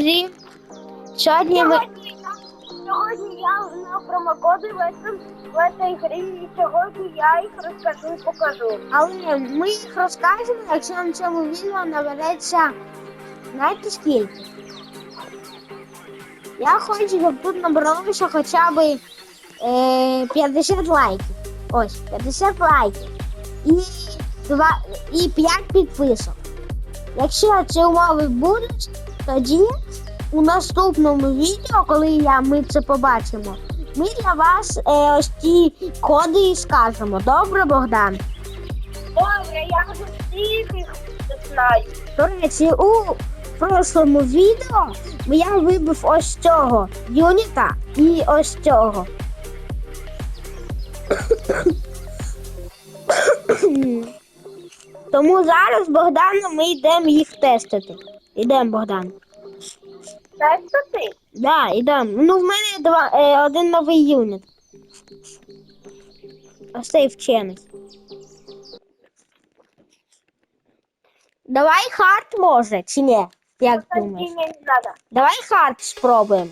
друзі. Сьогодні ми. Сьогодні я, на промокоди в цій грі, і сьогодні я їх розкажу і покажу. Але ми їх розкажемо, якщо на цьому відео набереться. Знаєте скільки? Я хочу, щоб тут набралося хоча б е, 50 лайків. Ось, 50 лайків. І, два, і 5 підписок. Якщо ці умови будуть, тоді у наступному відео, коли я, ми це побачимо, ми для вас е, ось ті коди і скажемо. Добре, Богдан? Добре, я вже всіх їх знаю. До речі, у прошлому відео я вибив ось цього юніта і ось цього. Тому зараз Богданом ми йдемо їх тестити. Ідемо, Богдан. Це ти? Да, ідемо. Ну, в мене два, е, один новий юніт. Ось цей вчений. Давай хард може, чи ні? Як думаєш? Ні, не надо. Давай хард спробуємо.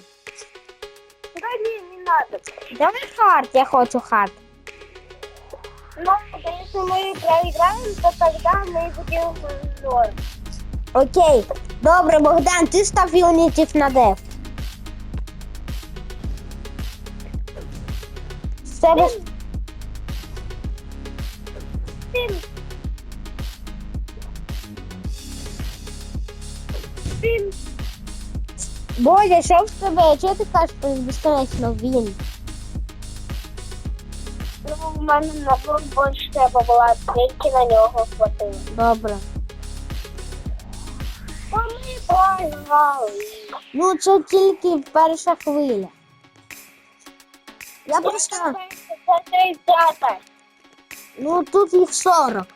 Да не, не надо. Давай хард, я хочу хард. Но если мы проиграем, то тогда мы будем ноль. Окей. Добре, Богдан, ти став юнітів на деф. Ж- Спин. Спин. Бодя, що в тебе? Чого ти кажеш що безконечно він? Ну, в мене набор більше треба була, тільки на нього хватило. Добре. Ну, це тільки перша хвиля. Я просто. Ну тут їх 40.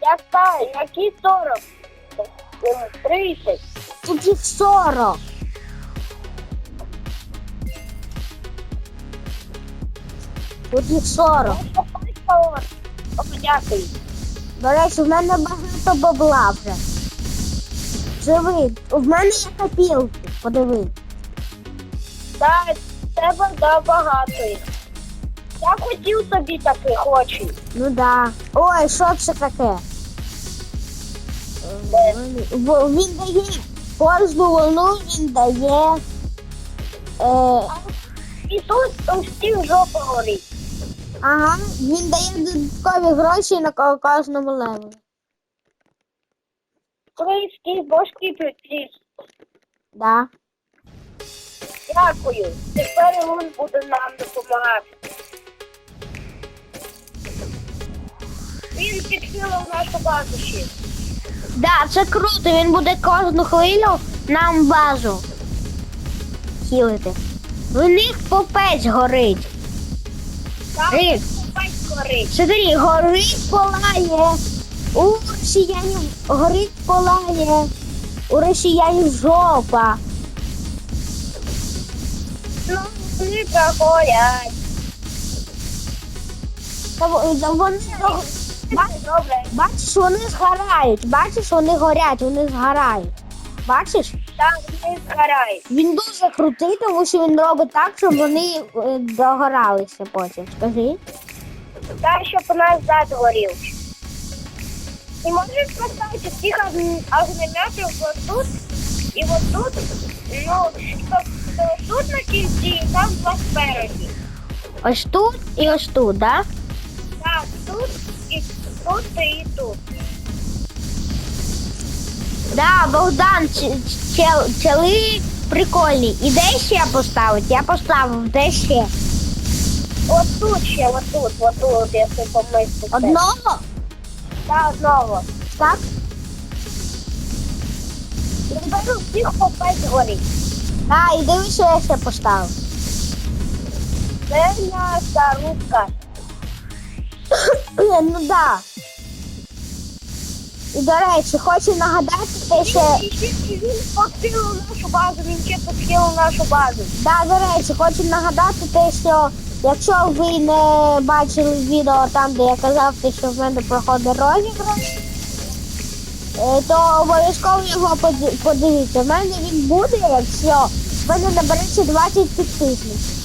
Яка? Які 40? Е, 30. Тут їх 40. Тут їх 40. О, Дякую. До речі, в мене багато бабла вже. Живи, в мене є копілки, подиви. Так, тебе да багато їх. Я хотів собі таких хочу. Ну да. Ой, що це таке? Він дає кожну волну він дає. Е, І тут у всіх жопа горить. Ага, він дає додаткові гроші на ко- кожному левелі. Крийські бошки притріс. Да. Дякую. Тепер він буде нам допомагати. Він підхилив нашу базу ще. Да, це круто, він буде кожну хвилю нам базу хілити. В них попець горить. Купець горить. Смотри, горить палає. У росіянів горить палає. У росіянів жопа. Ну, вони проходять. Та во- та. Бачиш, вони згорають. Бачиш, вони горять, вони згорають. Бачиш? Так, вони згорають. Він дуже крутий, тому що він робить так, щоб вони е, догоралися потім. Скажи. Так, щоб у нас зад горів. І можеш поставити всіх огн- огнеметів вот тут і вот тут, ну, тобто тут на кінці і там два спереді. Ось тут і ось тут, да? Так, тут і тут і тут. Да, Богдан, чел, чели прикольні. І де ще поставити? Я поставив, де ще? От тут ще, от тут, от тут, якщо помислити. Одного? Так, знову. Так? І тепер у всіх по п'ять горить. А, і дивись, що я ще поставив. Це наша рубка. Е, ну да. І до речі, хочу нагадати те, що. Він підхилив нашу базу, він ще підхилив нашу базу. Да, до речі, хочу нагадати те, що якщо ви не бачили відео там, де я казав, те, що в мене проходить розіграш, е, то обов'язково його подивіться. В мене він буде, якщо в мене набереться 20 підписників.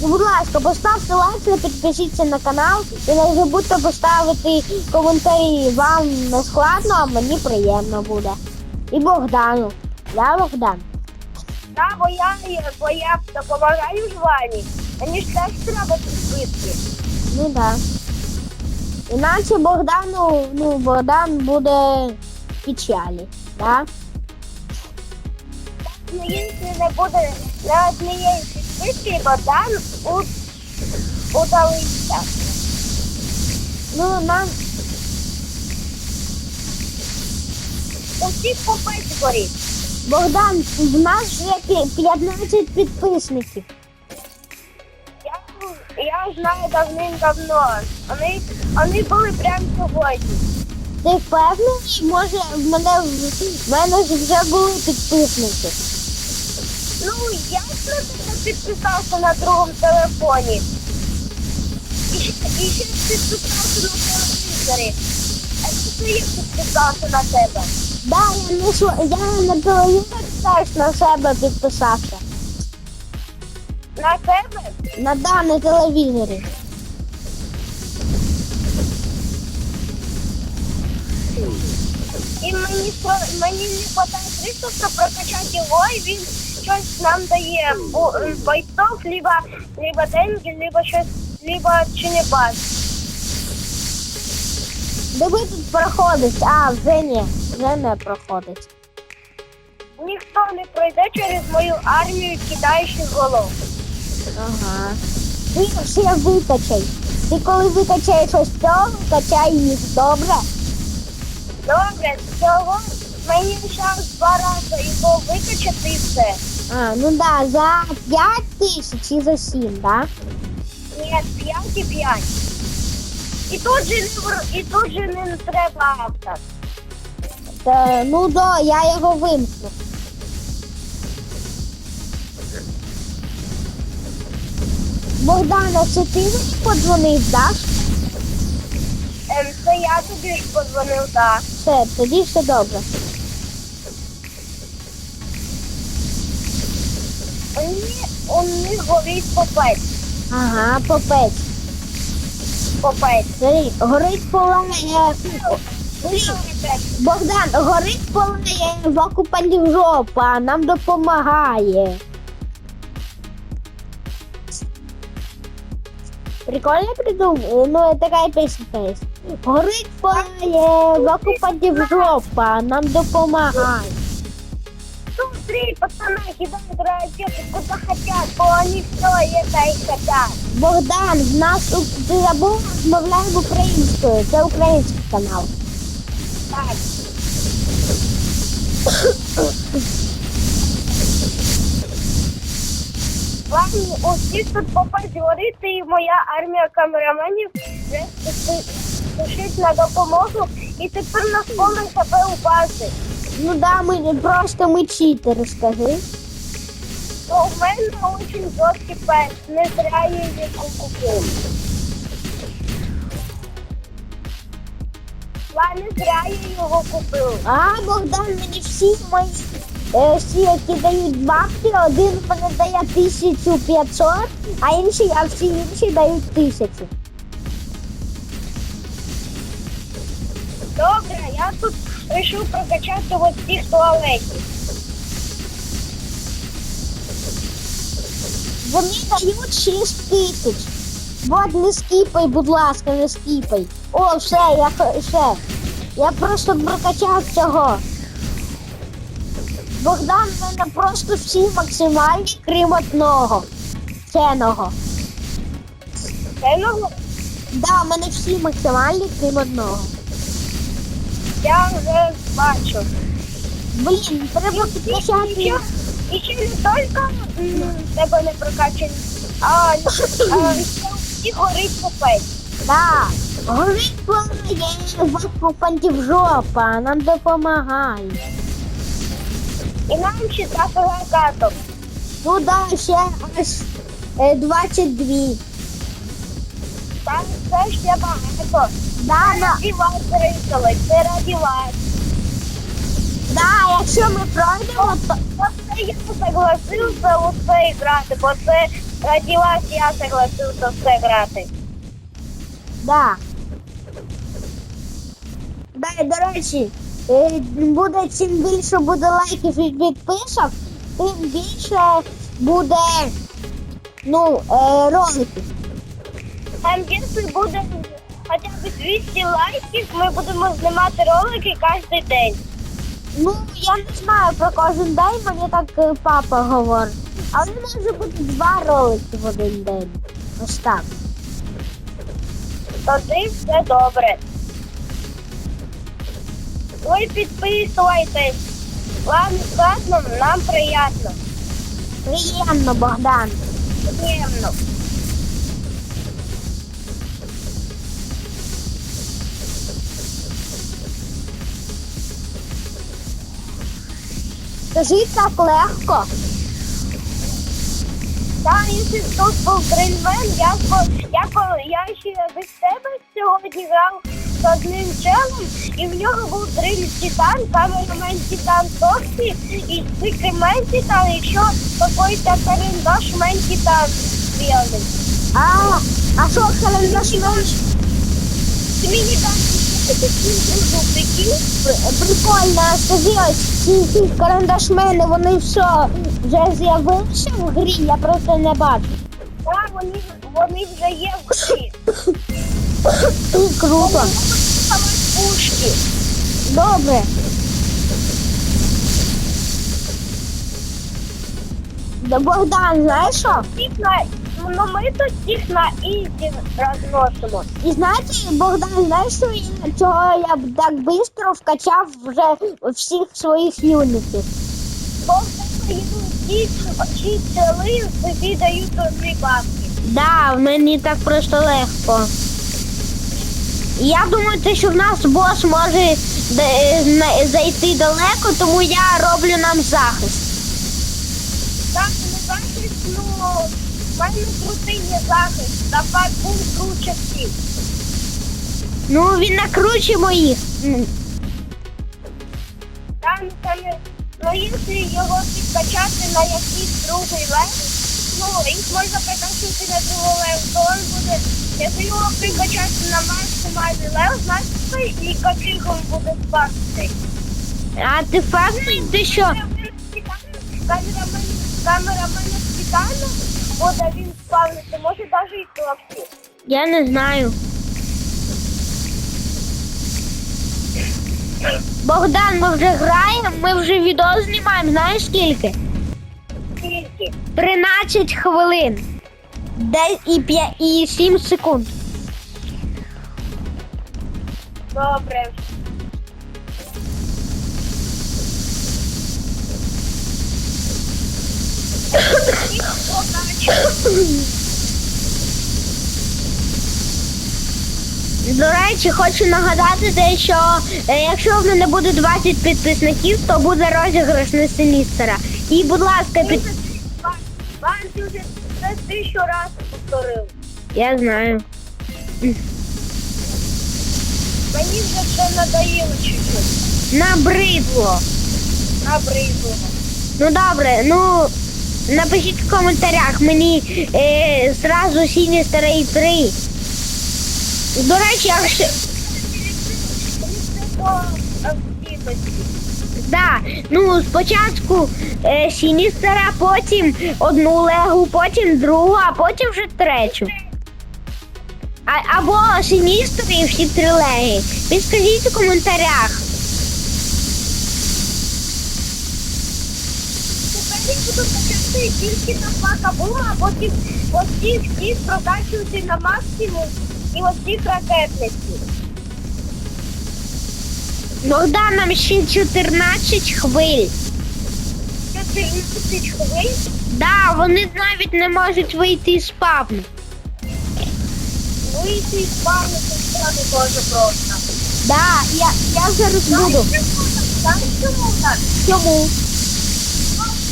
Будь ласка, поставте лайк та підпишіться на канал і не забудьте поставити коментарі. Вам не складно, а мені приємно буде. І Богдану. Я Богдан. Да, бо я, бо я допомагаю ж Вані. Мені ж теж треба підписки. Ну да. Іначе Богдану, ну, Богдан буде в печалі, да? Ну, не буде на однієї підписки, Богдан у, удалиться. Ну, нам У всіх попить горить. Богдан, в нас пі- 15 підписників. Я, я знаю давним-давно. Вони, вони були прямо сьогодні. Ти впевнений? Може, в мене в мене вже були підписники. Ну, я на тебе підписався на другому телефоні. І ще, і ще підписався на телевізорі. А це я підписався на тебе. Да, я не шо, я на телевізор теж на себе підписався. На тебе? На да, на телевізорі. І мені мені не вистачає Христофа прокачати його, і він щось нам дає бо- м, бойцов, либо, либо деньги, либо щось, либо чи не баз. Де ви тут проходить? А, вже ні, вже не проходить. Ніхто не пройде через мою армію кидаючих голов. Ага. Ти ще викачай. Ти коли викачаєш ось цього, качай їх, добре? Добре, цього мені зараз два рази його викачати і все. А, ну да, за 5 тисяч і за 7, да? Ні, 5 і 5. І тут же не і тут же не треба авто. Та, ну да, я його вимкну. Богдана, це ти мені подзвонив, да? Ем, це я тобі ж подзвонив, так. Все, тоді все добре. У них горить попець. Ага, попець. Попець. Смотри, горить поле. Богдан, горить поле в жопа, нам допомагає. Прикольно придумал? Ну, такая песенка есть. Горить поле в жопа, нам допомагає Смотри, пацаны кидают ракеты куда хотят, бо они все это и хотят. Богдан, в нас у- ти забув, розмовляємо українською. Це український канал. Так. Ладно, усіх тут попасть горити, і моя армія камераменів вже спішить на допомогу, і тепер нас повне хп у бази. Ну да, ми просто ми читери, скажи. У мене дуже жорсткий пес, не зря я її купив. Я не зря я його купив. А, Богдан, мені всі мої, е, всі, які дають бабки, один мене дає 1500, а інші, а всі інші дають 1000. Добре, я тут вирішив прокачати ось цих туалетів. Вони дають 6 тисяч. Вот, не скіпай, будь ласка, не скіпай. О, все, я все. Я просто прокачав цього. Богдан, в мене просто всі максимальні, крім одного. Ценого. Це ну, Да, в мене всі максимальні, крім одного. Я вже бачу. Блін, треба І підкачати. ще, і ще не тільки тебе не прокачані, а, всі горить попець. Да. Горить поле, окупантів жопа, нам допомагає. І нам ще трапила каток. Ну да, ще аж е, 22. Там все ще багато. Да, Раді вас, Рисович, вас. якщо ми пройдемо, то Оце я согласився у це грати, бо це раді вас я согласився в це грати. да. Да, і, до речі, е, буде чим більше буде лайків і підписок, тим більше буде ну, е, роликів. Там якщо буде хоча б 200 лайків, ми будемо знімати ролики кожен день. Ну, я не знаю про кожен день, мені так е, папа говорить. Але може бути два ролики в один день. Ось так. Тоді все добре. Ви підписуйтесь. Вам складно, нам приємно. Приємно, Богдан. Приємно. Скажи так легко. Та якщо тут був дрильмен, я, я, я ще без тебе сьогодні грав з одним челом, і в нього був дриль Титан, камерамен Титан Токсі, і спикермен Титан, і ще какой-то карандаш мен Титан білий. А, а що календарь менш? Ти мені там прикинь? Прикольно, а скажи ось карандашмени, вони що, вже з'явилися в грі? Я просто не бачу. Так, вони, вони вже є в грі. Круто. Пушки. Добре. Да, Богдан, знаєш що? Ну ми тут всіх на ізі розносимо. І знаєте, Богдан, знаєш, чого я б так швидко вкачав вже всіх своїх юнітів? Бо в тебе є ті, ті тобі бабки. Да, мені так просто легко. Я думаю, те, що в нас бос може зайти далеко, тому я роблю нам захист. Так, не захист, ну, в мене крутий є захист, та бум круче всіх. Ну, він накруче моїх. Там, ну, якщо його підкачати на якийсь другий левел, ну, їх можна прикачати на другий левел, то він буде, якщо його прикачати на максимальний левел, значить, і качигом буде спасти. А ти впевнений, ти що? Камерамен, камерамен спеціально буде він спавнити, може навіть і хлопці. Я не знаю. Богдан, ми вже граємо, ми вже відео знімаємо, знаєш скільки? Тільки. 13 хвилин. Де і, 5, і 7 секунд. Добре. До речі, хочу нагадати те, що е, якщо в мене буде 20 підписників, то буде розіграш на Синістера. І, будь ласка, під... Вам ти вже це тисячу разів повторив. Я знаю. Мені вже це надоїло чуть-чуть. Набридло. Набридло. Ну добре, ну напишіть в коментарях мені е, зразу Сіністера і 3. До речі. Це по. Да, ну спочатку е, Сіністера, потім одну легу, потім другу, а потім вже третю. А, або Сіністер і всі три леги. Підскажіть у коментарях. Тепер я буду качати тільки на два кабума, а потім оці всі прокачувати на максимум і оці ракетниці. Богдан, нам ще 14 хвиль. 14 хвилин. Да, вони навіть не можуть вийти з спавну. Вийти і спавнити стане дуже просто. Да, я, я зараз буду. Знаєш чому так? Чому?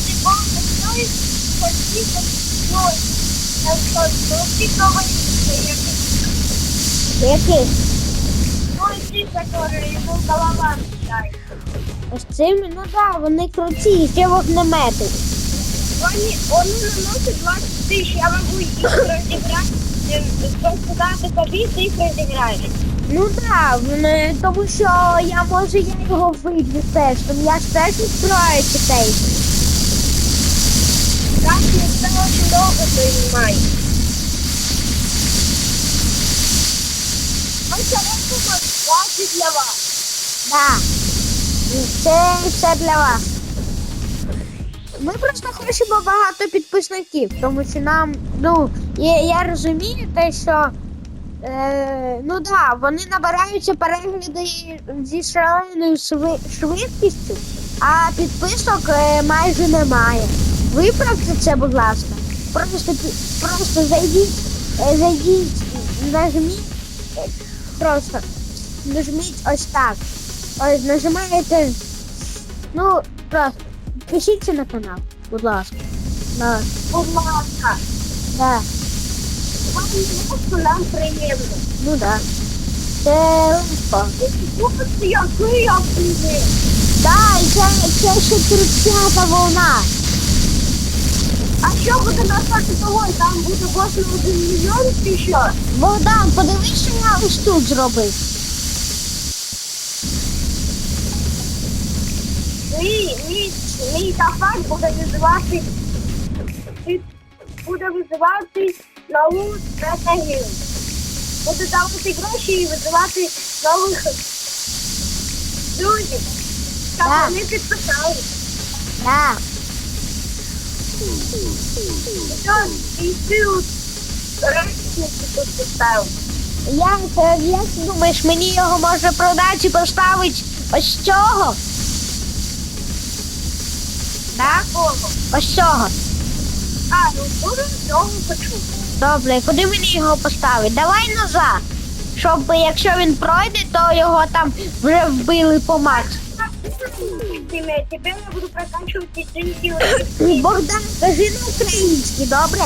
Ти бачиш, ну і постійно, ну, ну, ну, ці новини, Який? ну, і ці, які йому голова мішає. Ось цими, ну да, вони круті, і ще вогнемети. Вони, вони наносять 20 тисяч, я можу їх розіграти, е, тобі, ти їх розіграєш. Ну так, да, тому що я може я його вийду теж, тому я ж теж відкриваю дітей. Так, дуже довго приймає. Ось робимо 20 для вас. І Це все для вас. Ми просто хочемо багато підписників, тому що нам, ну, я, я розумію те, що е, ну да, вони набираються перегляди зі шаленою шви- швидкістю, а підписок е, майже немає. Виправте це, будь ласка. Просто, просто зайдіть, е, зайдіть, нажміть, е, просто нажміть ось так. Ось нажимаєте. Ну, просто підпишіться на канал, будь ласка. Да, Будь ласка, да, нам приємно. ну да. Це легко. Який я це ще 30 волна. А що буде на того? Там буде власне один мільйон чи що? Богдан, подивись, що я ось тут зробив. Мій, мій, мій тафак буде визивати, буде визивати нову стратегію. Буде давати гроші і визивати нових друзів. Щоб Так. вони підписали. Да. І ти. Як, думаєш, мені його можна продати і поставити ось цього? Так? Ось цього. А, ну дуже цього хочу. Добре, куди мені його поставити? Давай назад. Щоб якщо він пройде, то його там вже вбили по максимуму. Тебе, я буду прокачувати тільки. Богдан, скажи на українській, добре?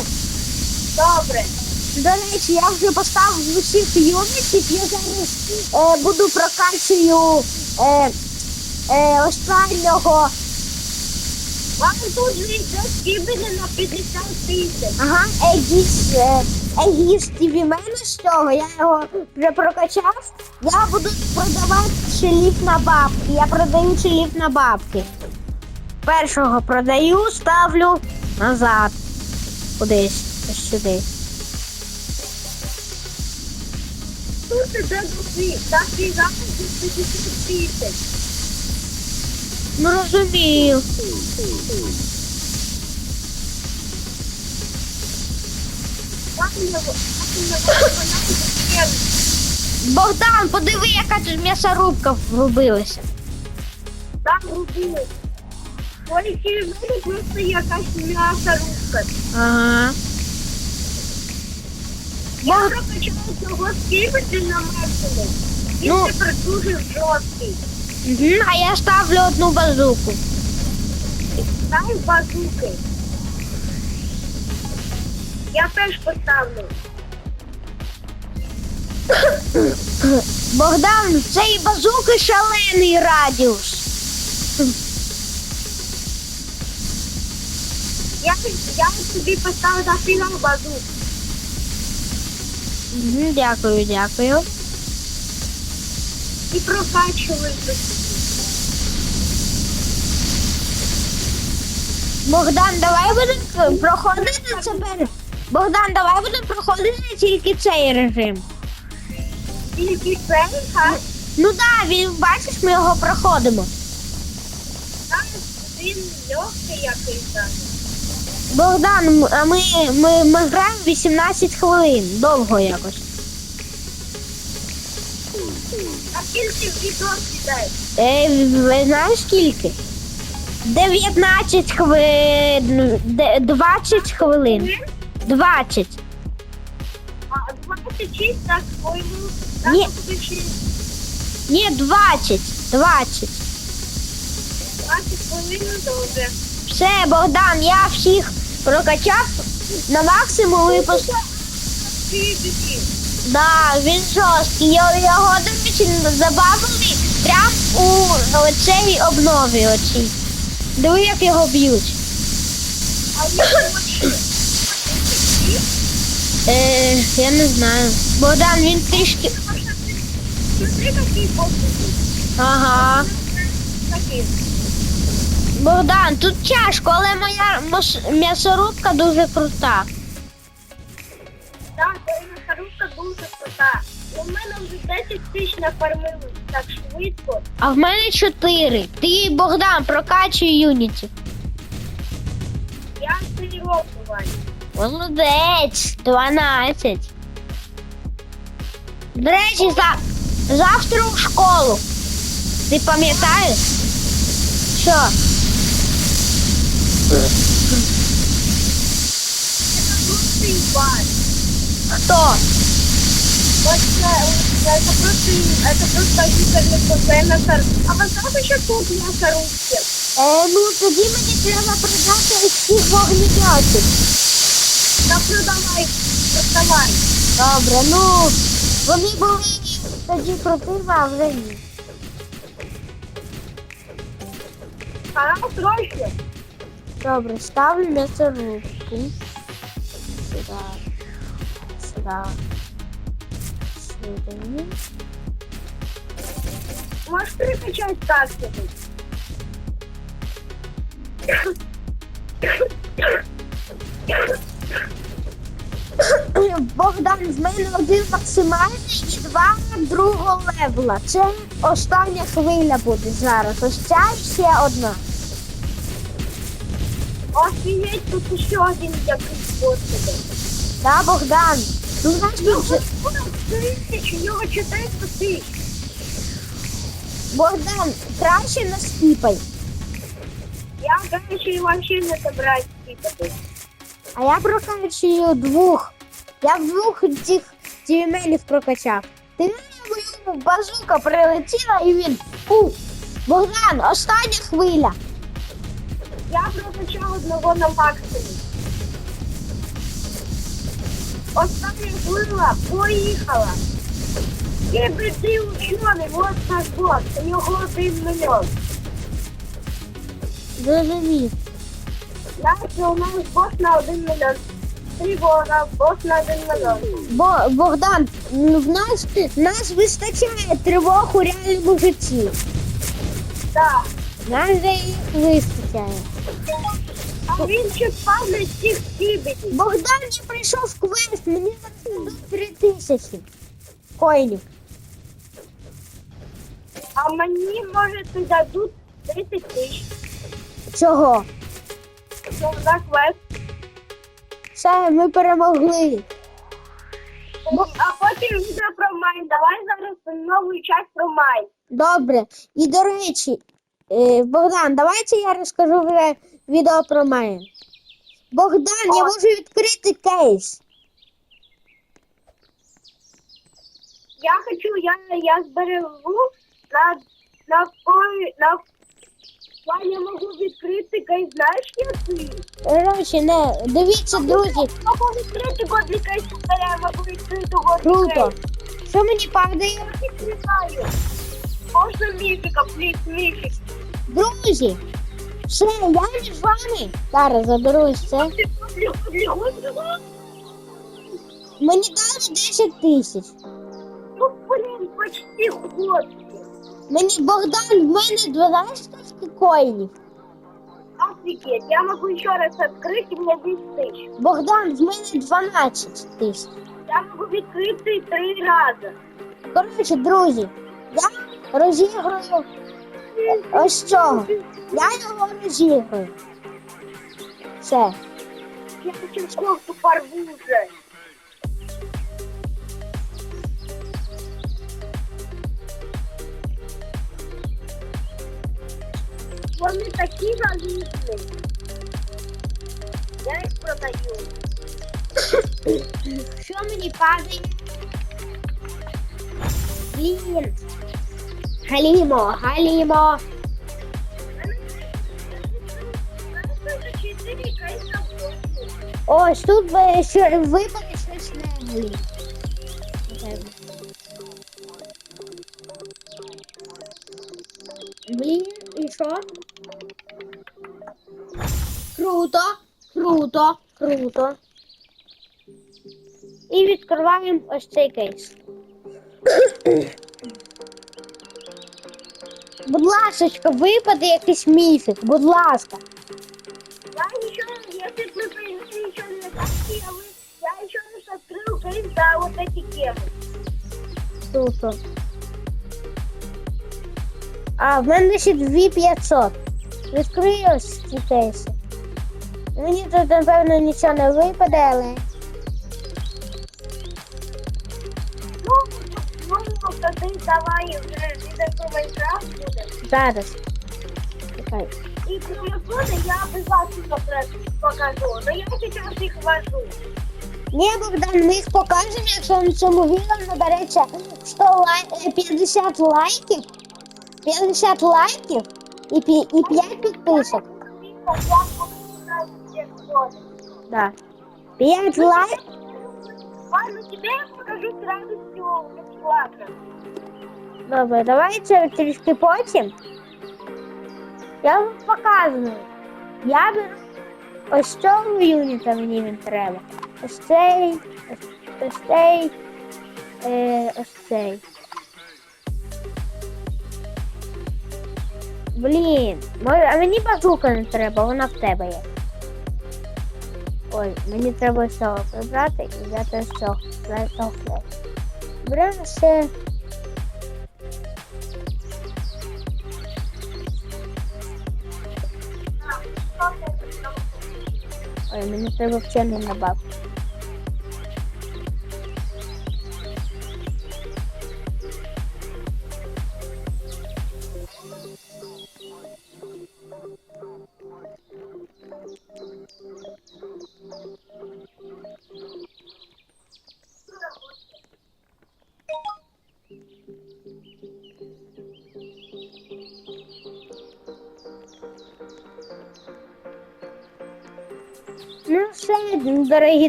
Добре. До речі, я вже поставив усіх юнітів, я зараз е, буду прокачую е, е, останнього. Вам тут же йде на 50 тисяч. Ага, Егіс, е, Егіс Тівімен з цього, я його вже прокачав. Я буду продавати шеліф на бабки. Я продаю шеліф на бабки. Першого продаю, ставлю назад. Кудись, ось сюди. Тут іде духи. Так і тисяч. Ну розумію. Богдан, подиви, яка тут м'ясорубка врубилася. Там робили. Ой, через мене просто якась м'ясорубка. Ага. Я прокачала цього скибити на максимум. Він Ну. тепер дуже жорсткий. Угу, а я ставлю одну базуку. Дай базуки. Я теж поставлю. Богдан, в цієї базуки шалений радіус. Я, я тобі поставив на фінал базук. Дякую, дякую. І прокачуєш. Богдан, давай будемо проходити тепер. Богдан, давай будемо проходити тільки цей режим. Тільки це, а Ну так, він бачиш, ми його проходимо. зараз він легкий якийсь. Богдан, а ми, ми, ми граємо 18 хвилин, довго якось. А скільки відео сідає? Е, ви знаєш скільки? 19 хвилин. 20 хвилин. 20. А 26 так своєму. Ні. Так, буде ще Ні, 20. 20. 20 хвилин добре. Все, Богдан, я всіх прокачав на максимум пос... Ти. Да, він жорсткий. Його, його до речі, забавили Прям у оцей обнові оцій. Диви, як його б'ють. А очі. Е, я не знаю. Богдан, він трішки. Ага. Богдан, тут тяжко, але моя мос- м'ясорубка дуже крута. Так, твоя коробка дуже крута. У мене вже 10 тисяч нафармили так швидко. А в мене 4. Ти, Богдан, прокачуй юніті. Я тренуваю. Молодець, 12. До речі, за... завтра у школу. Ти пам'ятаєш? Що? Крутий бар. Хто? Вот э, это просто, это просто офигенно крутая мясорубка. А вы знаете, что тут мясорубки? Е, ну тоді мені треба продати ось цих вогнеметів. Да продавай, продавай. Добре, ну вони були тоді крутими, а вже ні. А срочно. Добре, ставлю м'ясорубку. Сюди. Сюди. Сюди. Можешь перекачать как-нибудь. Богдан, в мене один максимальний і два другого левела. Це остання хвиля буде зараз. Ось ця ще одна. Офигеть, тут еще один якийсь спосіб. Да, Богдан? Ну, знаєш, він же... Тисяч, у нього 400 тисяч. Богдан, краще не скіпай. Я, короче, вообще не собираюсь типа. А я прокачую двох. Я двох цих тімелів прокачав. Ти мою базука прилетіла і він. Фу. Богдан, остання хвиля. Я прокачав одного на максимум. Остання хвила поїхала. І прийти учений, вот наш бот, у нього один мільйон. Зрозумів. Знаєте, у нас бот на один мільйон. Три бога, бот на один мільйон. Бо Богдан, ну, в нас нас вистачає тривог у реальному житті. Так. Нам же їх вистачає. А він ще спавнить всіх кібетів. Богдан не прийшов в квест, мені зараз три тисячі коїнів. А мені, може, дадуть 30 тисяч. Чого? Ну, за квест. Все, ми перемогли. А потім відео про Майн. Давай зараз новий час про Майн. Добре. І до речі, е, Богдан, давайте я розкажу ві- відео про мене. Богдан, я можу відкрити кейс. Я хочу, я, я зберегу на, на, на, я не можу відкрити знаєш, який? Коротше, не, дивіться, друзі, Можу відкрити годлі кейс, я можу відкрити годлі круто. Що мені падає? Я відкриваю. Можна міфіка, пліс, міфік. Друзі, все, я між вами. Зараз заберусь це. Мені дали 10 тисяч. Ну, блин, почти год. Мені Богдан, в мене 12 коїнів. Офигеть, я могу еще раз открыть, и у меня 10 тысяч. Богдан, в мене 12 тисяч. Я могу відкрити три рази. Коротше, друзі, я розіграю ось цього. Я його розіграю. Все. Я хочу кофту порву. Вони такі залізні. Я їх продаю. Що мені падає? Блін. Галімо, галімо. Ось тут ви- що- випаде щось не глі. що? круто, круто. І відкриваємо ось цей кейс. Будь ласочка, випаде якийсь міфік, будь ласка. Я ничего, если вы принесли ничего не так а вы, я еще лишь открыл кейс за вот эти темы. Круто. А, в мене ще 2500. Відкрию ось ці кейси. Мені тут, напевно, нічого не випаде, але. Ну, ну, тоді давай вже відео Майнкрафт буде. Зараз. Чекай. И коли буде, я обязательно покажу. Но я сейчас их вожу. Ні, Богдан, ми їх покажемо, якщо на цьому відео набереться 100 лай... е, 50 лайків. 50 лайків і, пі... і 5 підписок. Да. 5 лайків. Ладно, тебе я покажу с радостью бесплатно. Добре, давайте трішки потім. Я вам показую. Я беру ось цього юніта мені він треба. Ось цей, ось, ось цей, е, ось цей. Блін, а мені базука не треба, вона в тебе є. Ой, мені треба цього прибрати і взяти ось цього. Беремо ще Ой, мені треба вчений на Ну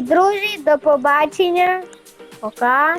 дорогі друзі, до побачення. Пока.